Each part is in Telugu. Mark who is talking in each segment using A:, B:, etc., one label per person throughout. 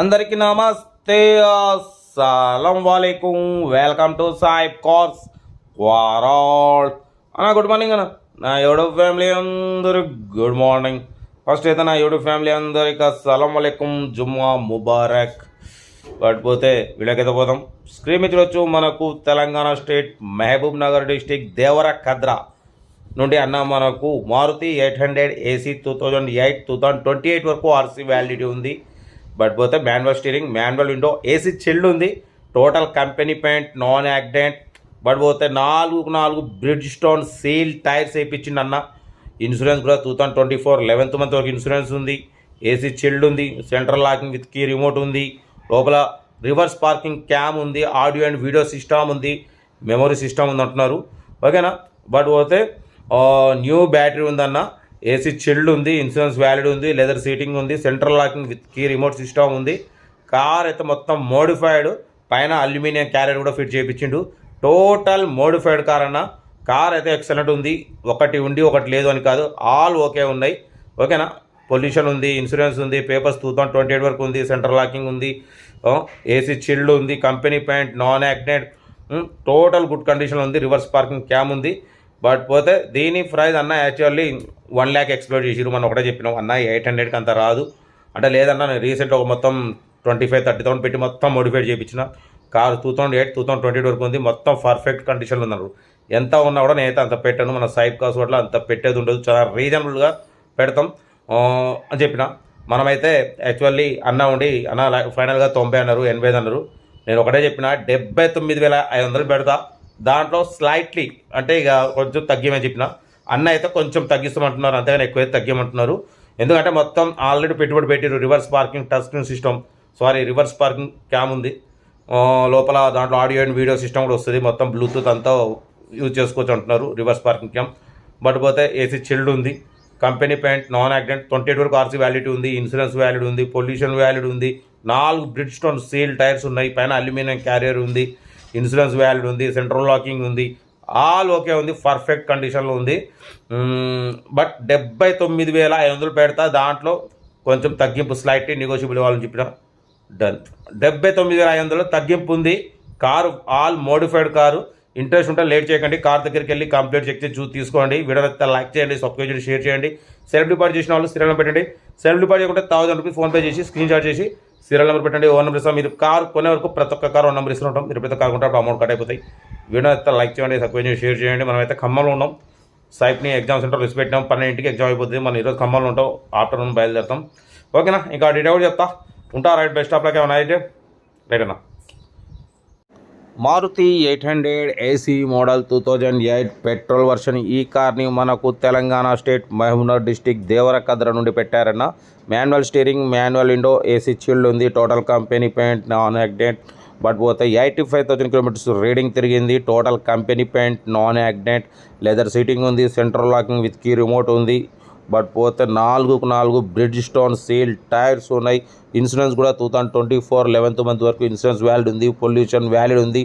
A: అందరికీ నమస్తే అస్సలం వాలేకుం. వెల్కమ్ టు సాయిబ్ కార్స్ వారాల్ అన్న గుడ్ మార్నింగ్ అన్న. నా యూట్యూబ్ ఫ్యామిలీ అందరూ గుడ్ మార్నింగ్. ఫస్ట్ అయితే నా యూట్యూబ్ ఫ్యామిలీ అందరికి అస్సలం వాలేకుం. జుమ్మా ముబారక్. పడిపోతే వీళ్ళకైతే పోదాం. స్క్రీన్ మీద చూడొచ్చు మనకు Telangana state Mahabub Nagar district Devarakadra నుండి అన్న మనకు Maruti eight hundred AC two thousand eight two thousand twenty eight వరకు ఆర్సీ వ్యాలిడిటీ ఉంది. బట్ పోతే manual steering manual window AC chilled ఉంది. Total company paint non accident. But పోతే నాలుగు నాలుగు బ్రిడ్జ్ స్టోన్ సీల్ టైర్స్ వేయించింది అన్న. ఇన్సూరెన్స్ కూడా two thousand twenty four eleventh month వరకు ఇన్సూరెన్స్ ఉంది. ఏసీ చిల్డ్ ఉంది central locking with key remote ఉంది. లోపల రివర్స్ పార్కింగ్ క్యామ్ ఉంది ఆడియో అండ్ వీడియో సిస్టమ్ ఉంది మెమరీ సిస్టమ్ ఉంది అంటున్నారు. ఓకేనా? బట్ పోతే న్యూ బ్యాటరీ ఉందన్న. ఏసీ చిల్డ్ ఉంది ఇన్సూరెన్స్ వ్యాలిడ్ ఉంది లెదర్ సీటింగ్ ఉంది central locking with key remote system ఉంది. కార్ అయితే మొత్తం మోడిఫైడ్ పైన అల్యూమినియం క్యారియర్ కూడా ఫిట్ చేయించిండు టోటల్ మోడిఫైడ్ కార్ అన్న. కార్ అయితే ఎక్సలెంట్ ఉంది. ఒకటి ఉండి ఒకటి లేదు అని కాదు. ఆల్ ఓకే ఉన్నాయి. ఓకేనా? పొల్యూషన్ ఉంది ఇన్సూరెన్స్ ఉంది papers two thousand twenty eight వరకు ఉంది సెంట్రల్ లాకింగ్ ఉంది. ఏసీ చిల్డ్ ఉంది company paint non accident total good condition ఉంది. రివర్స్ పార్కింగ్ క్యామ్ ఉంది. బట్ పోతే దీని ప్రైస్ అన్న యాక్చువల్లీ వన్ ల్యాక్ ఎక్స్ప్లోర్ చేసిరు మనం ఒకటే చెప్పినాం. అన్న ఎయిట్ హండ్రెడ్కి అంత రాదు. అంటే లేదన్న నేను రీసెంట్ ఒక మొత్తం ట్వంటీ ఫైవ్ థర్టీ థౌసండ్ పెట్టి మొత్తం మోడిఫైడ్ చేయించిన car two thousand eight two thousand twenty వరకు ఉంది. మొత్తం పర్ఫెక్ట్ కండిషన్లో ఉన్నారు. ఎంత ఉన్నా కూడా నేనైతే అంత పెట్టాను. మన సైడ్ కాస్ట్ అట్లా అంత పెట్టేది ఉండదు. చాలా రీజనబుల్గా పెడతాం. అని చెప్పిన. మనమైతే యాక్చువల్లీ అన్న ఉండి అన్న ఫైనల్గా తొంభై అన్నారు ఎనభై అన్నారు. నేను ఒకటే చెప్పిన డెబ్బై తొమ్మిది వేల ఐదు వందలు పెడతా. దాంట్లో స్లైట్లీ అంటే ఇక కొంచెం తగ్గిమని చెప్పిన. అన్న అయితే కొంచెం తగ్గిస్తామంటున్నారు అంతేగాని ఎక్కువ అయితే తగ్గిమంటున్నారు ఎందుకంటే మొత్తం ఆల్రెడీ పెట్టుబడి పెట్టారు reverse parking touch screen system sorry reverse parking cam ఉంది. లోపల దాంట్లో ఆడియో అండ్ వీడియో సిస్టమ్ కూడా వస్తుంది. మొత్తం బ్లూటూత్ అంతా యూజ్ చేసుకోవచ్చు అంటున్నారు రివర్స్ పార్కింగ్ క్యామ్ బట్ పోతే ఏసీ చిల్డ్ ఉంది. Company paint non accident twenty eight వరకు ఆర్సీ వ్యాలిటీ ఉంది ఇన్సూరెన్స్ వ్యాలిడ్ ఉంది పొల్యూషన్ వ్యాలిడ్ ఉంది. నాలుగు బ్రిడ్జ్ స్టోన్ సీల్ టైర్స్ ఉన్నాయి. పైన అల్యూమినియం క్యారియర్ ఉంది. ఇన్సూరెన్స్ వ్యాలిడ్ ఉంది సెంట్రల్ లాకింగ్ ఉంది ఆల్ ఓకే ఉంది పర్ఫెక్ట్ కండిషన్లో ఉంది. బట్ డెబ్బై తొమ్మిది వేల ఐదు వందలు పెడతా దాంట్లో కొంచెం తగ్గింపు స్లైట్ నెగోషియబుల్ ఇవ్వాలని చెప్పిన డన్ డెబ్బై తొమ్మిది వేల ఐదు వందలు తగ్గింపు ఉంది car all modified car. Interest ఉంటే లేట్ చేయకండి కార్ దగ్గరికి వెళ్ళి కంప్లీట్ చెక్ చేసి చూసి తీసుకోండి వీడియో లైక్ చేయండి సబ్స్క్రైబ్ చేయండి షేర్ చేయండి. సెల్ఫ్ డిపాజిట్ చేసిన వాళ్ళు స్థిరంగా పెట్టండి. సెల్ఫ్ డిపాజిట్ చేయకుంటే థౌసండ్ రూపీస్ ఫోన్పే చేసి స్క్రీన్ షాట్ చేసి సీరియల్ నెంబర్ పెట్టండి ఓ నెంబర్ ఇస్తాం. మీరు కార్ కొనే వరకు ప్రతి ఒక్క కార్ ఓ నెంబర్ ఇస్తుంటాం మీరు ప్రతి కార్ కొంటే అప్పుడు అమౌంట్ కట్ అయిపోతాయి. వీడియో అయితే లైక్ చేయండి సబ్స్క్రైబ్ చేయండి షేర్ చేయండి. మనమైతే ఖమ్మంలో ఉన్నాం. సైప్ని ఎగ్జామ్ సెంటర్ లిస్ట్ పెట్టినాం. పన్నెండింటికి ఎగ్జామ్ అయిపోతుంది. మనం ఈరోజు ఖమ్మంలో ఉంటాం. ఆఫ్టర్నూన్ బయలుదేరుతాం. ఓకేనా? ఇంకా డీటెయిల్ కూడా చెప్తా. ఉంటా రైట్ బెస్ట్ ఆఫ్ లక్. ఏమైనా అయితే రైట్ అన్నా. Maruti eight hundred AC model two thousand eight petrol version ఈ కార్ని మనకు తెలంగాణ స్టేట్ మహబూబ్నగర్ డిస్టిక్ దేవరకద్ర నుండి పెట్టారన్న. Manual steering manual window AC chilled ఉంది total company paint non accident but పోతే eighty five thousand kilometres reading తిరిగింది. Total company paint non accident leather seating ఉంది central locking with key remote ఉంది. బట్ పోతే నాలుగుకు నాలుగు బ్రిడ్జ్ స్టోన్ సీల్ టైర్స్ ఉన్నాయి. ఇన్సూరెన్స్ కూడా two thousand twenty four eleventh month వరకు ఇన్సూరెన్స్ వ్యాలిడ్ ఉంది పొల్యూషన్ వ్యాలిడ్ ఉంది.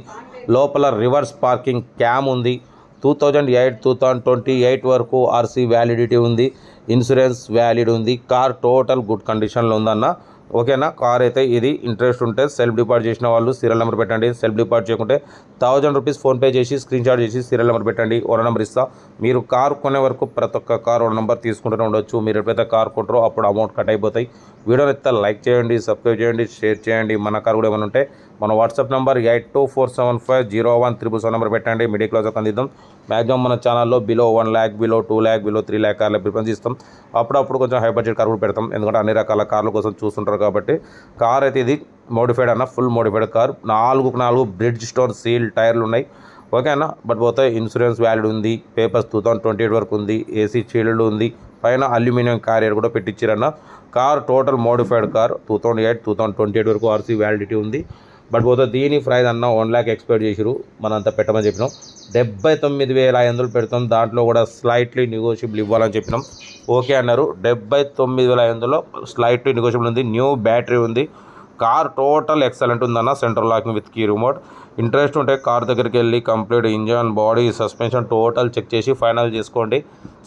A: లోపల రివర్స్ పార్కింగ్ క్యామ్ ఉంది. Two thousand eight two thousand twenty eight వరకు ఆర్సీ వ్యాలిడిటీ ఉంది. ఇన్సూరెన్స్ వ్యాలిడ్ ఉంది. కార్ టోటల్ గుడ్ కండిషన్లో ఉందన్న. ఓకేనా? కార్ అయితే ఇది ఇంట్రెస్ట్ ఉంటే సెల్ఫ్ డిపాజిట్ చేసిన వాళ్ళు సీరియల్ నెంబర్ పెట్టండి. సెల్ఫ్ డిపాజిట్ చేయకుంటే థౌజండ్ రూపీస్ ఫోన్పే చేసి స్క్రీన్ షాట్ చేసి సీరియల్ నెంబర్ పెట్టండి. ఓన నెంబర్ ఇస్తా. మీరు కార్ కొనే వరకు ప్రతి ఒక్క కార్ ఓన నెంబర్ తీసుకుంటూనే ఉండొచ్చు. మీరు ఎప్పుడైతే కార్ కొంటారో అప్పుడు అమౌంట్ కట్ అయిపోతాయి. వీడియో అయితే లైక్ చేయండి సబ్స్క్రైబ్ చేయండి షేర్ చేయండి. మన కార్ కూడా ఏమైనా ఉంటే మన WhatsApp number eight two four seven five zero one triple seven number పెట్టండి. మీడియా క్లోజ్అప్ అందిద్దాం మ్యాక్సిమం మన ఛానల్లో below one lakh below two lakh below three lakh కార్ల ప్రిఫరెన్స్ ఇస్తాం. అప్పుడప్పుడు కొంచెం హై బడ్జెట్ కార్ కూడా పెడతాం. ఎందుకంటే అన్ని రకాల కార్ల కోసం చూస్తుంటారు కాబట్టి కార్ అయితే ఇది మోడిఫైడ్ అన్న ఫుల్ మోడిఫైడ్ కార్. నాలుగు నాలుగు బ్రిడ్జ్ స్టోన్ సీల్ టైర్లు ఉన్నాయి. ఓకే అన్న? బట్ పోతే ఇన్సూరెన్స్ వ్యాలిడ్ ఉంది. Papers two thousand twenty eight వరకు ఉంది. ఏసీ చీల్డ్ ఉంది. పైన అల్యూమినియం క్యారియర్ కూడా పెట్టించారన్న car total modified car two thousand eight two thousand twenty eight వరకు ఆర్సీ వ్యాలిడిటీ ఉంది. బట్ పోతే దీని ప్రైస్ అన్న వన్ ల్యాక్ ఎక్స్పెక్ట్ చేసిరు మనంతా పెట్టమని చెప్పినాం. డెబ్బై తొమ్మిది వేల ఐదు వందలు పెడతాం. దాంట్లో కూడా స్లైట్లీ నెగోషియబుల్ ఇవ్వాలని చెప్పినాం. ఓకే అన్నారు. డెబ్బై తొమ్మిది వేల ఐదు వందలో స్లైట్లీ నెగోషియబుల్ ఉంది. న్యూ బ్యాటరీ ఉంది. కార్ టోటల్ ఎక్సలెంట్ ఉందన్న central locking with key remote. Interest ఉంటే కార్ దగ్గరికి వెళ్ళి complete engine body suspension total check చేసి ఫైనల్ చేసుకోండి.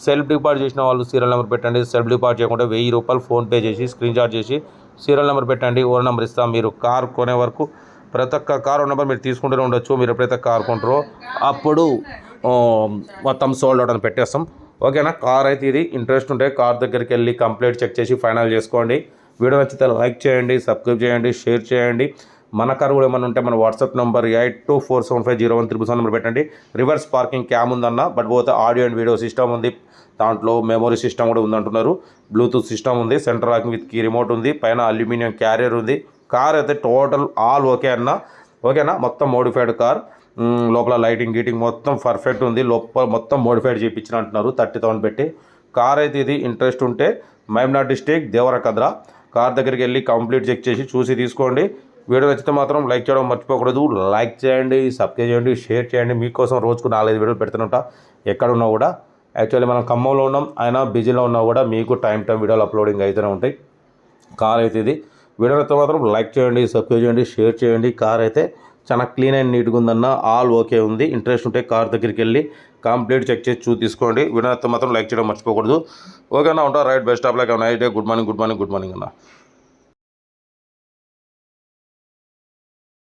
A: సెల్ఫ్ డిపార్ట్ చేసిన వాళ్ళు సీరియల్ నెంబర్ పెట్టండి. సెల్ఫ్ డిపార్ట్ చేయకుండా వెయ్యి రూపాయలు ఫోన్పే చేసి స్క్రీన్ షాట్ చేసి సీరియల్ నెంబర్ పెట్టండి ఓన్ నెంబర్ ఇస్తాం. మీరు కార్ కొనే వరకు ప్రతి ఒక్క కార్ నెంబర్ మీరు తీసుకుంటూనే ఉండొచ్చు. మీరు ఎప్పుడైతే కార్ కొంటారో అప్పుడు మొత్తం సోల్డ్ అవుట్ అని పెట్టేస్తాం. ఓకేనా? కార్ అయితే ఇది ఇంట్రెస్ట్ ఉంటే కార్ దగ్గరికి వెళ్ళి కంప్లీట్ చెక్ చేసి ఫైనల్ చేసుకోండి. వీడియో నచ్చితే లైక్ చేయండి సబ్స్క్రైబ్ చేయండి షేర్ చేయండి. మన కార్ కూడా ఏమైనా ఉంటే మన WhatsApp number eight two four seven five zero one triple seven number పెట్టండి. రివర్స్ పార్కింగ్ క్యామ్ ఉందన్న బట్ పోతే ఆడియో అండ్ వీడియో సిస్టమ్ ఉంది. దాంట్లో మెమొరీ సిస్టమ్ కూడా ఉందంటున్నారు. బ్లూటూత్ సిస్టమ్ ఉంది. Centre locking with key remote ఉంది. పైన అల్యూమినియం క్యారియర్ ఉంది. కార్ అయితే టోటల్ ఆల్ ఓకే అన్న. ఓకేనా మొత్తం మోడిఫైడ్ కార్ లోపల లైటింగ్ గీటింగ్ మొత్తం పర్ఫెక్ట్ ఉంది. లోపల మొత్తం మోడిఫైడ్ చేయించిన అంటున్నారు థర్టీ థౌసండ్ పెట్టి. కార్ అయితే ఇది ఇంట్రెస్ట్ ఉంటే మైమ్నాడ్ డిస్టిక్ దేవరకద్ర. కార్ దగ్గరికి వెళ్ళి కంప్లీట్ చెక్ చేసి చూసి తీసుకోండి. వీడియో నచ్చితే మాత్రం లైక్ చేయడం మర్చిపోకూడదు. లైక్ చేయండి సబ్స్క్రైబ్ చేయండి షేర్ చేయండి. మీకోసం రోజుకు నాలుగైదు వీడియోలు పెడుతుంటా. ఎక్కడున్నా కూడా. యాక్చువల్లీ మనం ఖమ్మంలో ఉన్నాం. అయినా బిజీలో ఉన్నా కూడా మీకు టైం టైం వీడియోలు అప్లోడింగ్ అయితేనే ఉంటాయి. కార్ అయితే ఇది. వీడియో నచ్చితే మాత్రం లైక్ చేయండి సబ్స్క్రైబ్ చేయండి షేర్ చేయండి. కార్ అయితే చాలా క్లీన్ అండ్ నీట్గా ఉందన్న ఆల్ ఓకే ఉంది. ఇంట్రెస్ట్ ఉంటే కార్ దగ్గరికి వెళ్ళి కంప్లీట్ చెక్ చేసి చూ తీసుకోండి. వీడియో నచ్చితే మాత్రం లైక్ చేయడం మర్చిపోకూడదు. ఓకేనా ఉంటా? Right best of like. Night day good morning good morning good morning అన్న.